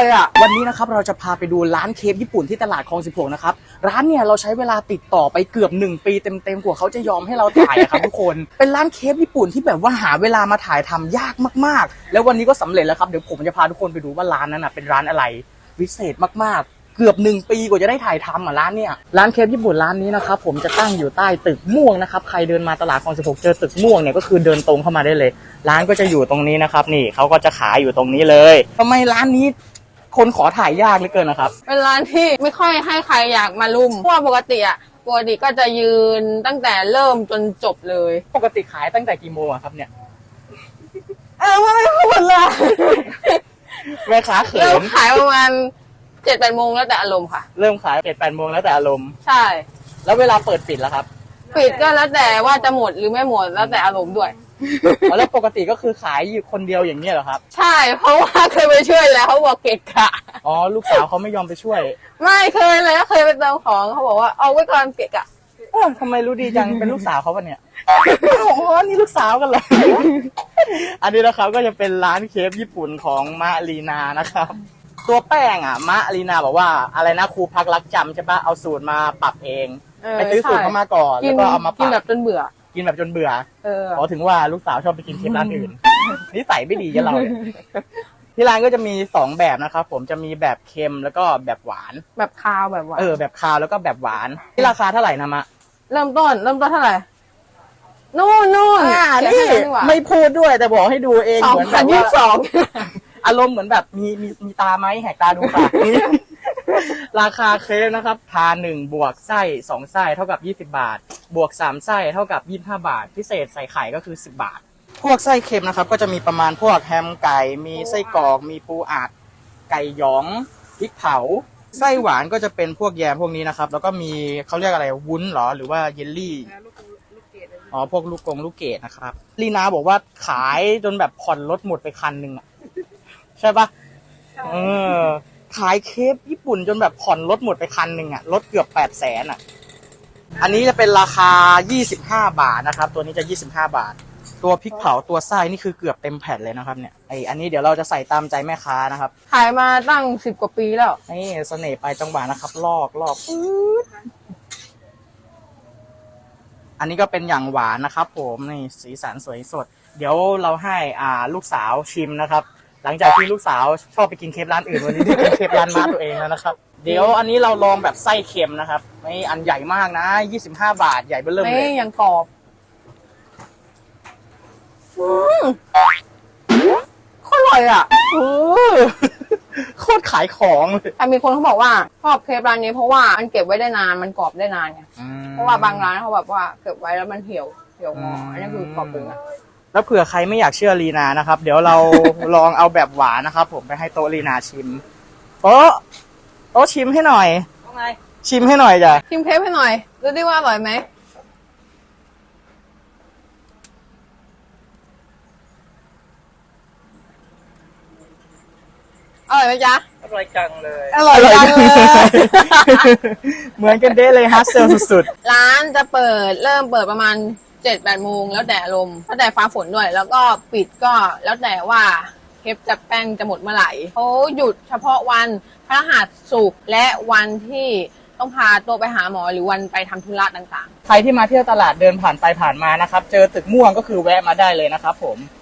อยอะ วันนี้นะครับเราจะพาไปดูร้านเคฟญี่ปุ่นที่ตลาดคลอง16นะครับ ร้านเนี่ยเราใช้เวลาติดต่อไปเกือบ 1 ปีเต็มๆกว่าเขาจะยอมให้เราถ่ายอะครับทุกคน เป็นร้านเคฟญี่ปุ่นที่แบบว่าหาเวลามาถ่ายทำยากมากๆ แล้ววันนี้ก็สำเร็จแล้วครับเดี๋ยวผมจะพาทุกคนไปดูว่าร้านนั้นนะเป็นร้านอะไรวิเศษมากๆเกือบหนึ่งปีกว่าจะได้ถ่ายทำอะร้านเนี่ยร้านเคฟญี่ปุ่นร้านนี้นะครับผมจะตั้งอยู่ใต้ตึกม่วงนะครับใครเดินมาตลาดคลอง16เจอตึกม่วงเนี่ยก็คือเดินตรงเข้ามาได้เลย ร้านก็จะอยู่ตรงนี้นะครับนี่เขาก็จะขายอยู่ตรงนี้เลยทำไมร้านนี้ คนขอถ่ายยากเหลือเกินนะครับ เป็นร้านที่ไม่ค่อยให้ใครอยากมาลุมเพราะว่าปกติอะปกติก็จะยืนตั้งแต่เริ่มจนจบเลย ปกติขายตั้งแต่กี่โมงอะครับเนี่ย เออไม่พูดเลยแม่ค้าเขิเริ่มนขายประมาณเจ็ดแปดโมงแล้วแต่อารมณ์ค่ะ เริ่มขายเจ็ดแปดโมงแล้วแต่อารมณ์ ใช่ แล้วเวลาเปิดปิดแล้วครับ ปิดก็แล้วแต่ว่าจะหมดหรือไม่หมดแล้วแต่อารมณ์ด้วย อ๋อแล้วปกติก็คือขายอยู่คนเดียวอย่างนี้ยเหรอครับ ใช่ เพราะว่าเคยไปช่วยแล้วเขาบอกเกะกะ อ๋อลูกสาวเขาไม่ยอมไปช่วย ไม่เคยเลยเคยไปเติมของเขาบอกว่าเอาไว้ก่อนเกะกะเอ้าทำไมรู้ดีจังเป็นลูกสาวเขาปะเนี่ยอ๋อนี่ลูกสาวกันเหรอ อันนี้นะครับก็จะเป็นร้านเคฟญี่ปุ่นของมารีนานะครับ ตัวแป้งอะมะรีนาบอกว่าอะไรนะครูพักรักจำใช่ปะเอาสูตรมาปรับเอง เออไปซื้อสูตรใช่ เข้ามาก่อน กิแล้วก็เอามาปกินรับแบบจนเบื่อ กินแบบจนเบื่อเอออ๋อถึงว่าลูกสาวชอบไปกินเคฟร้านอื่นนิสัยไม่ดีกับเราเนี่ยที่ร้านก็จะมีสองแบบนะครับผมจะมีแบบเค็มแล้วก็แบบหวาน แบบคาวแบบหวานเออ แบบคาวแล้วก็แบบหวานที่ราคาเท่าไหร่นะมะเริ่มต้น เริ่มต้นเท่าไหร่นู่นนู่นอ่าเขียนี่ให้เราดีกว่าไม่พูดด้วยแต่บอกให้ดูเองสองเหมือนแบพันบยี่สิบสว่าองอารมณ์เหมือนแบบมีมีมีตาไหมแหกตาดูปาก ราคาเคฟนะครับทานหนึ่งบวกไส้สองไส้เท่ากับยี่สิบาท บวกสามไส้เท่ากับยี่ห้าบาท พิเศษใส่ไข่ก็คือสิบบาท พวกไส้เค็มนะครับ ก็จะมีประมาณพวกแฮมไก่มีไส้กรอกมีปูอัดไก่หยองพริกเผาไส้หวานก็จะเป็นพวกแยมพวกนี้นะครับ แล้วก็มีเขาเรียกอะไรวุ้นเหรอหรือว่าเยลลี่อ๋อพวกลูกกงลูกเกดนะครับลีนาบอกว่าขายจนแบบผ่อนรถหมดไปคันหนึ่งอะใช่ปะเออายเคฟญี่ปุ่นจนแบบผ่อนรถหมดไปคันหนึ่งอะรถเกือบแปดแสนอะอันนี้จะเป็นราคา 25 บาทนะครับ ตัวนี้จะ 25 บาท ตัวพริกเผาตัวไส้นี่คือเกือบเต็มแผ่นเลยนะครับเนี่ยไออันนี้เดี๋ยวเราจะใส่ตามใจแม่ค้านะครับขายมาตั้งสิบกว่าปีแล้ว นี่เสน่ห์ไปลายจังหวะนะครับ ลอกลอกปื๊ดอันนี้ก็เป็นอย่างหวานนะครับ ผมนี่สีสันสวยสด เดี๋ยวเราให้อ่าลูกสาวชิมนะครับ หลังจากที่ลูกสาวชอบไปกินเคฟร้านอื่นวันนี้ได้กินเคฟร้านม้าตัวเองแล้วนะครับ เดี๋ยวอันนี้เราลองแบบไส้เค็มนะครับนี่อันใหญ่มากนะ 25 บาทใหญ่เบ้อเริ่มไม่เลยยังกรอบอืมโคตรอร่อยอะเออโคตรขายของเลยแต่มีคนเขาบอกว่าชอบเครปร้านนี้เพราะว่ามันเก็บไว้ได้นานมันกรอบได้นานไงเพราะว่าบางร้านเขาแบบว่าเก็บไว้แล้วมันเหี่ยวเหี่ยวงออันนี้คือกรอบตึงอะ แล้วเผื่อใครไม่อยากเชื่อลีนานะครับ เดี๋ยวเรา ลองเอาแบบหวานนะครับ ผมไปให้โต๊ะลีนาชิมโต๊ะโต๊ะชิมให้หน่อยชิมให้หน่อยจ้ะชิมเครปให้หน่อย ดูดิว่าอร่อยไหม อร่อยไหมจ๊ะ อร่อยจังเลย อร่อยจังเลย เหมือนกันเด้เลยฮัสเซลสุดร้านจะเปิดเริ่มเปิดประมาณ เจ็ดแปดโมงแล้วแต่อารมณ์แล้วแต่ฟ้าฝนด้วย แล้วก็ปิดก็แล้วแต่ว่าเคปจะแป้งจะหมดเมื่อไหร่เขาหยุดเฉพาะวันพฤหัสสุกร์และวันที่ต้องพาตัวไปหาหมอหรือวันไปทำธุระต่างๆ ใครที่มาเที่ยวตลาดเดินผ่านไปผ่านมานะครับ เจอตึกม่วงก็คือแวะมาได้เลยนะครับผม